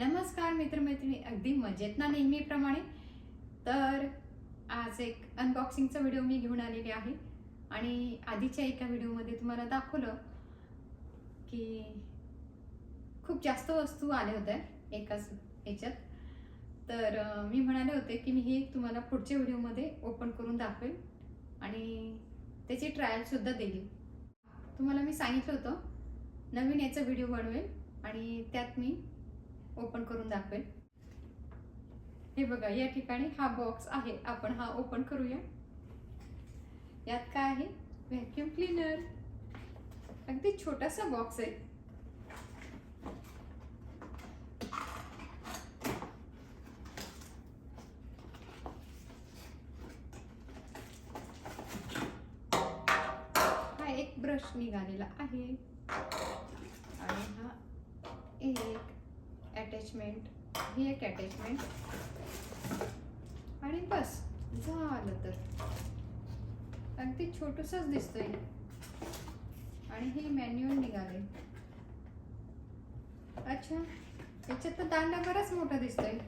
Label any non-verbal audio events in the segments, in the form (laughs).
नमस्कार मित्रमैत्रिणी अगदी मजेत ना नेहमीप्रमाणे? तर आज एक अनबॉक्सिंगचा व्हिडिओ मी घेऊन आलेली आहे. आणि आधीच्या एका व्हिडिओमध्ये तुम्हाला दाखवलं की खूप जास्त वस्तू आल्या होत्या एकाच याच्यात. तर मी म्हणाले होते की मी हे तुम्हाला पुढच्या व्हिडिओमध्ये ओपन करून दाखवेल आणि त्याची ट्रायलसुद्धा देईल. तुम्हाला मी सांगितलं होतं नवीन याचा व्हिडिओ बनवेल आणि त्यात मी ओपन करून दाखवेल. हे बघा या ठिकाणी हा बॉक्स आहे. आपण हा ओपन करूया. यात काय आहे? व्हॅक्युम क्लीनर अगदी छोटासा बॉक्स आहे. हा एक ब्रश निघालेला आहे. आणि हा एक अटॅचमेंट ही एक अटॅचमेंट आणि बस झालं तर. अगदी छोटूसच दिसतंय. आणि हे मॅन्युअल निघाले अच्छा याच्यात तर दांडा बराच मोठा दिसतोय.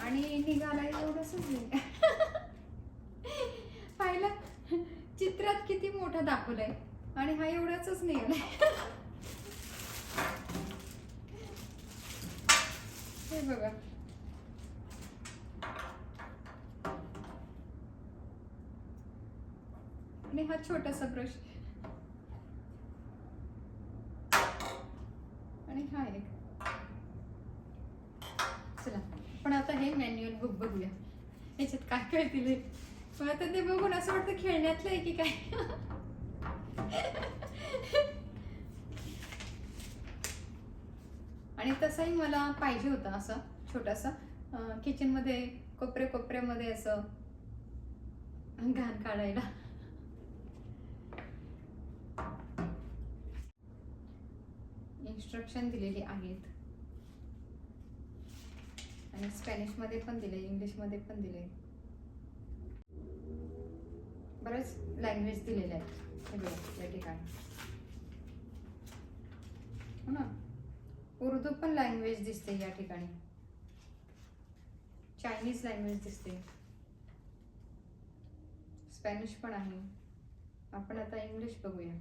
आणि निघालाय एवढंसच नाही. (laughs) पाहिलं? चित्रात किती मोठा दाखवलाय. आणि हा एवढाच निघालाय (laughs) हे बघा. आणि हा छोटासा ब्रश आणि हा एक. चला पण आता हे मॅन्युअल बुक बघूया. याच्यात काय काय दिलंय पण आता ते बघून असं वाटतं खेळण्यातलं आहे की काय? (laughs) आणि तसाही मला पाहिजे होता असं छोटासा. किचनमध्ये कोपरे कोपऱ्या कोपऱ्यामध्ये असं घाण काढायला. इन्स्ट्रक्शन दिलेली आहेत. आणि स्पॅनिशमध्ये पण दिले इंग्लिशमध्ये पण दिले. बरेच लँग्वेज दिलेले आहेत या ठिकाणी. हो ना? उर्दू पण लँग्वेज दिसते या ठिकाणी. चायनीज लँग्वेज दिसते. स्पॅनिश पण आहे. आपण आता इंग्लिश बघूया.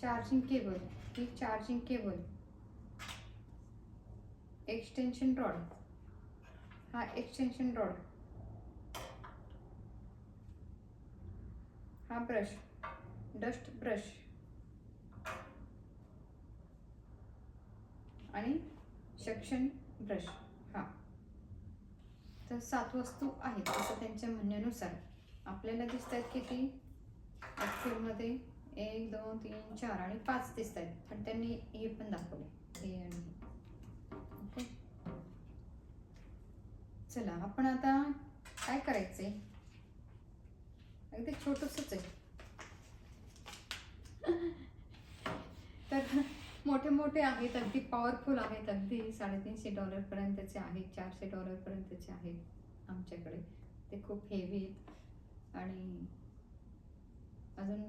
चार्जिंग केबल ही चार्जिंग केबल एक्सटेन्शन रॉड हा एक्सटेन्शन रॉड हा ब्रश डस्ट ब्रश आणि सक्शन ब्रश हा. तर सात वस्तू आहेत असं त्यांच्या म्हणण्यानुसार. आपल्याला दिसत आहेत किती? ॲक्च्युअलमध्ये एक दोन तीन चार आणि पाच दिसत आहेत पण त्यांनी हे पण दाखवले हे आणि ओके? चला आपण आता काय करायचंय? अगदी छोटसच आहे. तर मोठे मोठे आहेत अगदी पॉवरफुल आहेत अगदी साडेतीनशे डॉलरपर्यंतचे आहेत चारशे डॉलरपर्यंतचे आहेत आमच्याकडे. ते खूप हेवी आहेत. आणि अजून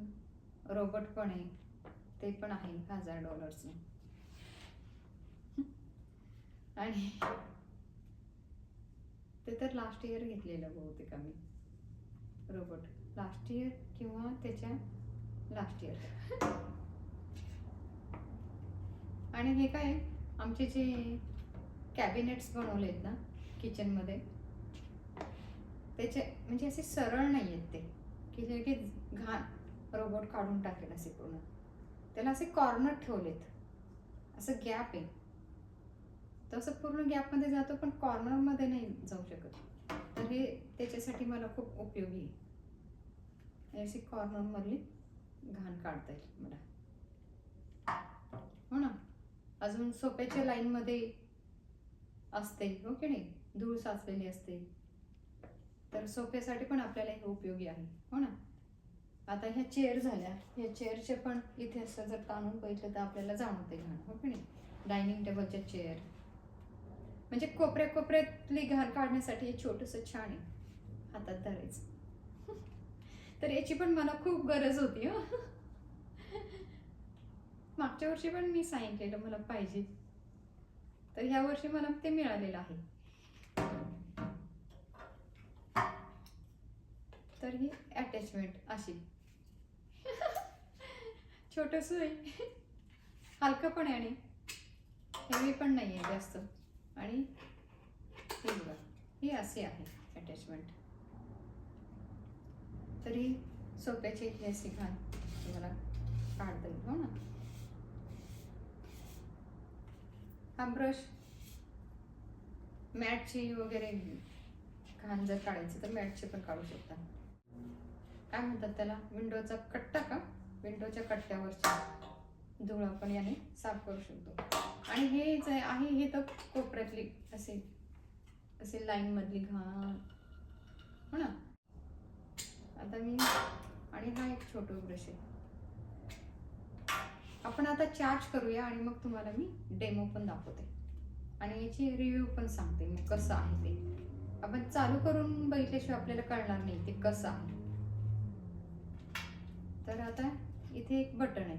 रोबोट पण आहे. ते पण आहे हजार डॉलरचे आणि ते तर लास्ट इयर घेतलेलं बहुतेक आम्ही रोबोट लास्ट इयर किंवा त्याच्या लास्ट इयर आणि हे काय आमचे जे कॅबिनेट्स बनवले आहेत ना किचनमध्ये त्याचे म्हणजे असे सरळ नाही आहेत ते. की जे की घाण रोबोट काढून टाकेल असे पूर्ण. त्याला असे कॉर्नर ठेवलेत. असं गॅप आहे. तसं पूर्ण गॅपमध्ये जातो पण कॉर्नरमध्ये नाही जाऊ शकत. तर हे त्याच्यासाठी मला खूप उपयोगी आहे. अशी कॉर्नरमधली घाण काढता येईल मला. हो ना? अजून सोप्याच्या लाईनमध्ये असते हो की नाही? धूळ साचलेली असते. तर सोप्यासाठी पण आपल्याला हे उपयोगी आहे हो ना? आता ह्या चेअर झाल्या. ह्या चेअरचे पण इथे असं जर ताणून बघितलं तर आपल्याला जाणवते घाण हो की नाही? डायनिंग टेबलच्या चेअर म्हणजे कोपऱ्या कोपऱ्यातली घाण काढण्यासाठी हे छोटंसं छान आहे. हातात धरायचं. तर याची पण मला खूप गरज होती हो. मागच्या वर्षी पण मी सांगितलेलं मला पाहिजे. तर ह्या वर्षी मला ते मिळालेलं आहे. तर ही अटॅचमेंट अशी. छोटस आहे हलकं पण आहे आणि हेवी पण नाही आहे जास्त. आणि हे बघा ही अशी आहे अटॅचमेंट तरी सोप्याची ऐतिहासिक घाल तुम्हाला काढता येईल. हो ना? हा ब्रश. मॅटची वगैरे घाण जर काढायचं तर मॅटचे पण काढू शकता. काय म्हणतात त्याला? विंडोचा कट्टा का? विंडोच्या कट्ट्यावरची. धूळ आपण याने साफ करू शकतो. आणि हे जे आहे हे तर कोपऱ्यातली असे असे लाईनमधली घाण. हो ना? आता मी आणि हा एक छोटो ब्रश आहे. आपण आता चार्ज करूया आणि मग तुम्हाला मी डेमो पण दाखवते. आणि याची रिव्ह्यू पण सांगते मग कसं आहे ते. आपण चालू करून बघितल्याशिवाय आपल्याला कळणार नाही ते कसं आहे. तर आता इथे एक बटन आहे.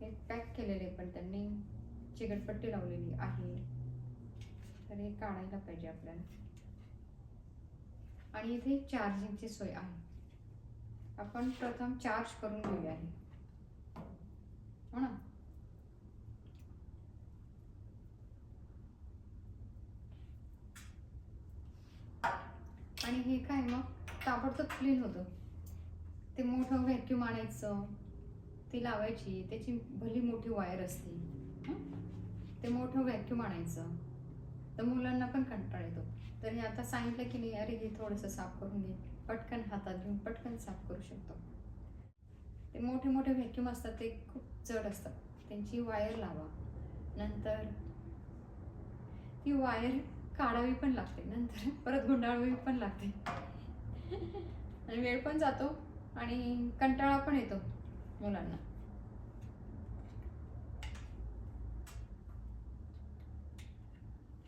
हे पॅक केलेले पण त्यांनी चिकटपट्टी लावलेली आहे. तर हे काढायला पाहिजे आपल्याला. आणि इथे चार्जिंगची सोय आहे. आपण प्रथम चार्ज करून घेऊया आहे हो ना. आणि हे काय मग? ताबडतोब क्लीन होतं. ते मोठं व्हॅक्यूम आणायचं ती लावायची त्याची भली मोठी वायर असते. ते मोठं व्हॅक्यूम आणायचं. तर मुलांना पण कंटाळ येतो. तर हे आता सांगितलं की नाही अरे हे थोडंसं साफ करून घे. पटकन हातात घेऊन पटकन साफ करू शकतो. ते मोठे मोठे व्हॅक्यूम असतात ते खूप जड असतात. त्यांची वायर लावा. नंतर ती वायर काढावी पण लागते. नंतर परत गुंडाळावी पण लागते. आणि वेळ पण जातो आणि कंटाळा पण येतो मुलांना.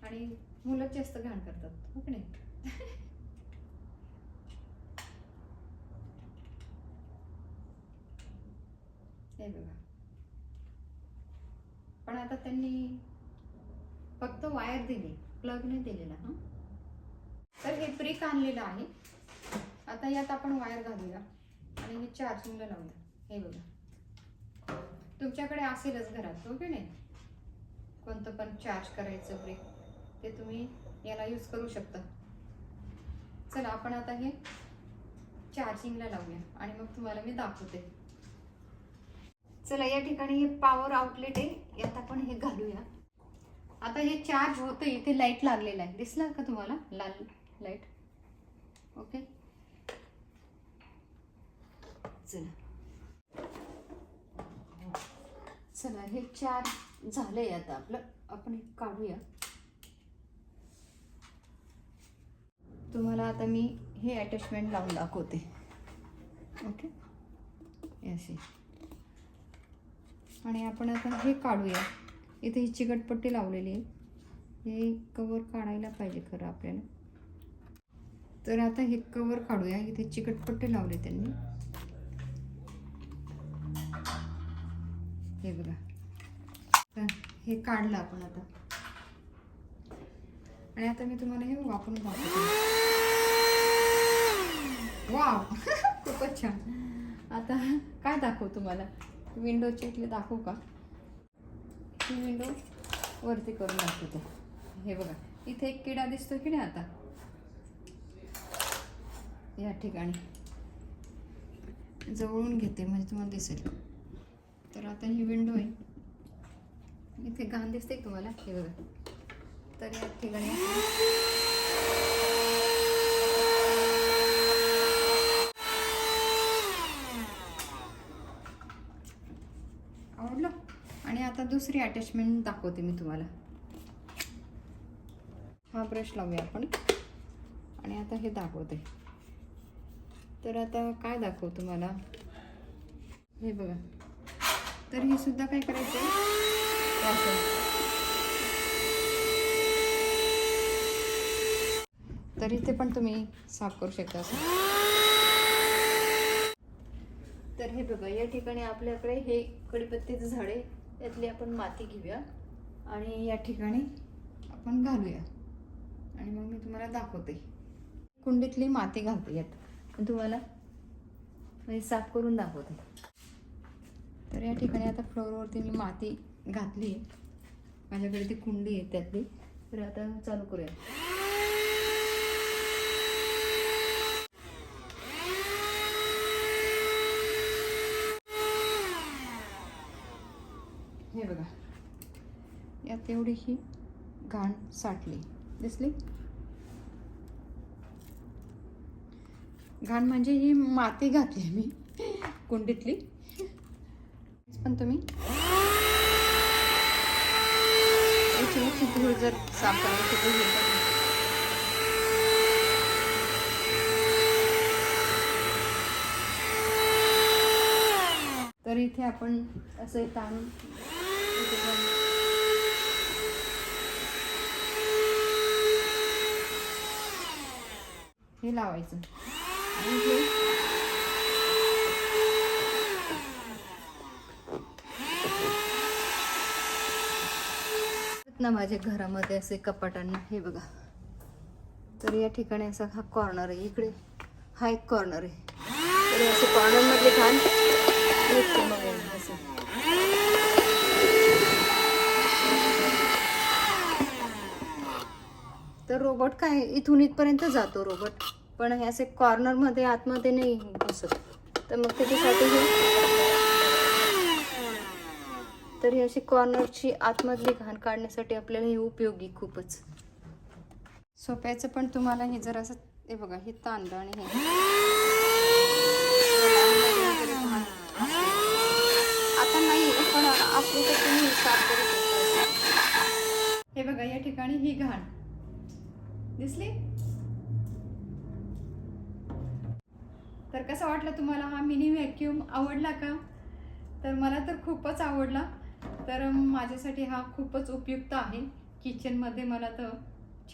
आणि मुलं जास्त घाण करतात हो की नाही? (laughs) हे बघा. पण आता त्यांनी फक्त वायर दिली प्लग नाही दिलेला. हा? तर हे ब्रेक आणलेलं आहे. आता यात आपण वायर घालूया आणि हे चार्जिंगला लावूया. हे बघा. तुमच्याकडे असेलच घरात हो की नाही? कोणतं पण चार्ज करायचं ब्रेक ते तुम्ही याला यूज करू शकता. चला आपण आता हे चार्जिंगला लावूया आणि मग तुम्हाला मी दाखवते. चला या ठिकाणी हे पॉवर आउटलेट आहे. यात आपण हे घालूया. आता हे चार्ज होतं इथे लाइट लागलेलं आहे. दिसला का तुम्हाला? लाल लाइट ओके चला. चला हे चार्ज झालंय आता आपलं. आपण हे काढूया. तुम्हाला आता मी हे अटॅचमेंट लावून दाखवते. ओके हे असे. आणि आपण आता हे काढूया. इथे ही चिकटपट्टी लावलेली आहे. हे कवर काढायला पाहिजे खरं आपल्याला. तर आता हे कवर काढूया. इथे चिकटपट्टी लावले त्यांनी. हे बघा. तर हे काढलं आपण आता. आणि आता मी तुम्हाला हे वापरून दाखवते. वाव! (laughs) खूपच छान. आता काय दाखवू तुम्हाला? विंडोचे इथले दाखवू का? ही विंडो वरती करून दाखवते. हे बघा इथे एक किडा दिसतो की नाही आता? या ठिकाणी. जवळून घेते म्हणजे तुम्हाला दिसेल. तर आता ही विंडो आहे. इथे घाण दिसते तुम्हाला? हे बघा. तर या ठिकाणी आवडलं आणि आता दुसरी अटॅचमेंट दाखवते मी तुम्हाला. हा ब्रश लावूया आपण. आणि आता हे दाखवते. तर आता काय दाखवू तुम्हाला? हे बघा. तर हे सुद्धा काय करायचं असं. तर इथे पण तुम्ही साफ करू शकता तर हे बघा या ठिकाणी आपल्याकडे हे कडीपत्तीचं झाड आहे. त्यातली आपण माती घेऊया आणि या ठिकाणी आपण घालूया. आणि मग मी तुम्हाला दाखवते. कुंडीतली माती घालते यात. तुम्हाला म्हणजे साफ करून दाखवते. तर या ठिकाणी आता फ्लोअरवरती मी माती घातली आहे. माझ्याकडे ती कुंडी आहे त्यातली. तर आता चालू करूया हे बघा यात ही घाण साठली. दिसली? घाण म्हणजे ही माती घातली मी कुंडीतली. पण तुम्ही. धूळ जर साफ करायची तर तर इथे आपण असं ताणून इथे पण हे लावायचं. ना माझ्या घरामध्ये असे कपाटांना हे बघा. तर या ठिकाणी असा हा कॉर्नर आहे. इकडे हा एक कॉर्नर आहे. तर असे कॉर्नरमध्ये घाण. असं तर रोबोट काय इथून इथपर्यंत जातो रोबोट पण हे असे कॉर्नरमध्ये आतमध्ये नाही घुसत तर मग त्याच्यासाठी हे तर ही अशी कॉर्नरची आतमधली घाण काढण्यासाठी आपल्याला हे उपयोगी खूपच. सोप्याचं पण तुम्हाला हे जर असं हे बघा हे तांदळ आणि हे आता नाही पण आपण तुम्ही हे बघा या ठिकाणी ही घाण. दिसली? तर कसं वाटलं तुम्हाला हा मिनी व्हॅक्यूम आवडला का? तर मला तर खूपच आवडला. तर माझ्यासाठी हा खूपच उपयुक्त आहे. किचनमध्ये मला तर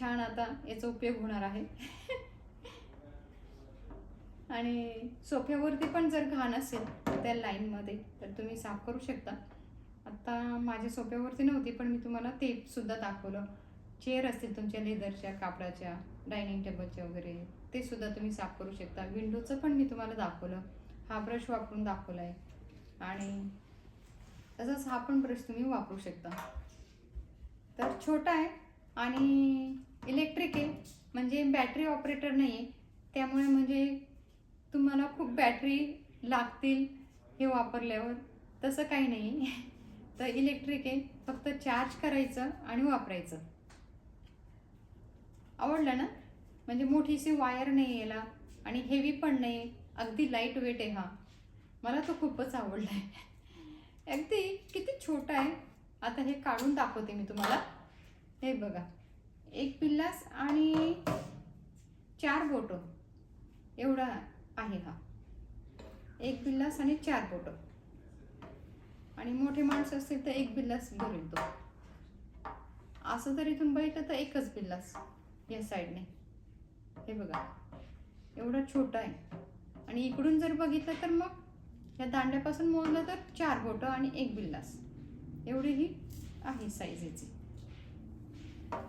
छान आता याचा उपयोग होणार आहे. (laughs) आणि सोफ्यावरती पण जर घाण असेल त्या लाईनमध्ये तर तुम्ही साफ करू शकता. आत्ता माझ्या सोफ्यावरती नव्हती पण मी तुम्हाला ते सुद्धा दाखवलं. चेअर असतील तुमच्या लेदरच्या कापडाच्या डायनिंग टेबलच्या वगैरे ते सुद्धा तुम्ही साफ करू शकता. विंडोचं पण मी तुम्हाला दाखवलं. हा ब्रश वापरून दाखवला आहे आणि तसंच हा पण ब्रश तुम्ही वापरू शकता. तर छोटा आहे आणि इलेक्ट्रिक आहे. म्हणजे बॅटरी ऑपरेटर नाही आहे त्यामुळे म्हणजे तुम्हाला खूप बॅटरी लागतील हे वापरल्यावर. तसं काही नाही. (laughs) तर इलेक्ट्रिक आहे. फक्त चार्ज करायचं आणि वापरायचं. आवडलं ना? म्हणजे मोठीशी वायर नाही याला आणि हेवी पण नाही. अगदी लाइट वेट आहे हा. मला तो खूपच आवडला आहे अगदी किती छोटा आहे. आता हे काढून दाखवते मी तुम्हाला. हे बघा. एक पिल्लास आणि चार बोटं. एवढा आहे हा. एक बिल्लास आणि चार बोटं. आणि मोठे माणसं असतील तर एक बिल्लास भरेल तो. असं तर इथून बघितलं तर एकच बिल्लास या साईडने. हे बघा. एवढा छोटा आहे. आणि इकडून जर बघितलं तर मग या दांड्यापासून मोजलं तर चार बोटं आणि एक बिल्लास. एवढी ही आहे साईज याची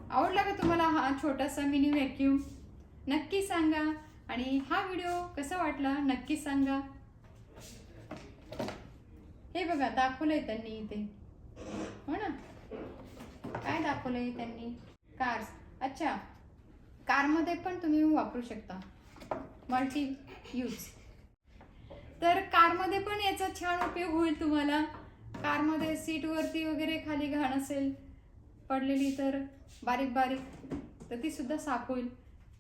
आवडला का तुम्हाला हा छोटासा मिनी व्हॅक्यूम नक्की सांगा. आणि हा व्हिडिओ कसा वाटला? नक्की सांगा. हे बघा दाखवलंय त्यांनी इथे. हो ना? काय दाखवलंय त्यांनी? कार्स अच्छा. कारमध्ये पण तुम्ही वापरू शकता. मल्टी यूज तर कारमध्ये पण याचा छान उपयोग होईल तुम्हाला. कारमध्ये सीटवरती वगैरे खाली घाण असेल पडलेली तर बारीक बारीक तर ती सुद्धा साफ होईल.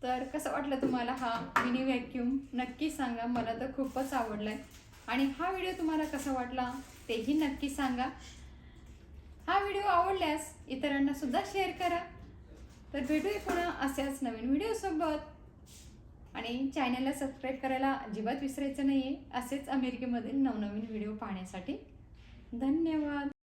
तर कसं वाटलं तुम्हाला हा मिनी व्हॅक्यूम नक्की सांगा मला तर खूपच आवडला आहे आणि हा व्हिडिओ तुम्हाला कसा वाटला तेही नक्की सांगा. हा व्हिडिओ आवडल्यास इतरांना सुद्धा शेअर करा. तर भेटूया पुन्हा अशाच नवीन व्हिडिओसोबत. आणि चॅनलला सबस्क्राईब करायला अजिबात विसरायचं नाही आहे असेच अमेरिकेमधील नवनवीन व्हिडिओ पाहण्यासाठी. धन्यवाद.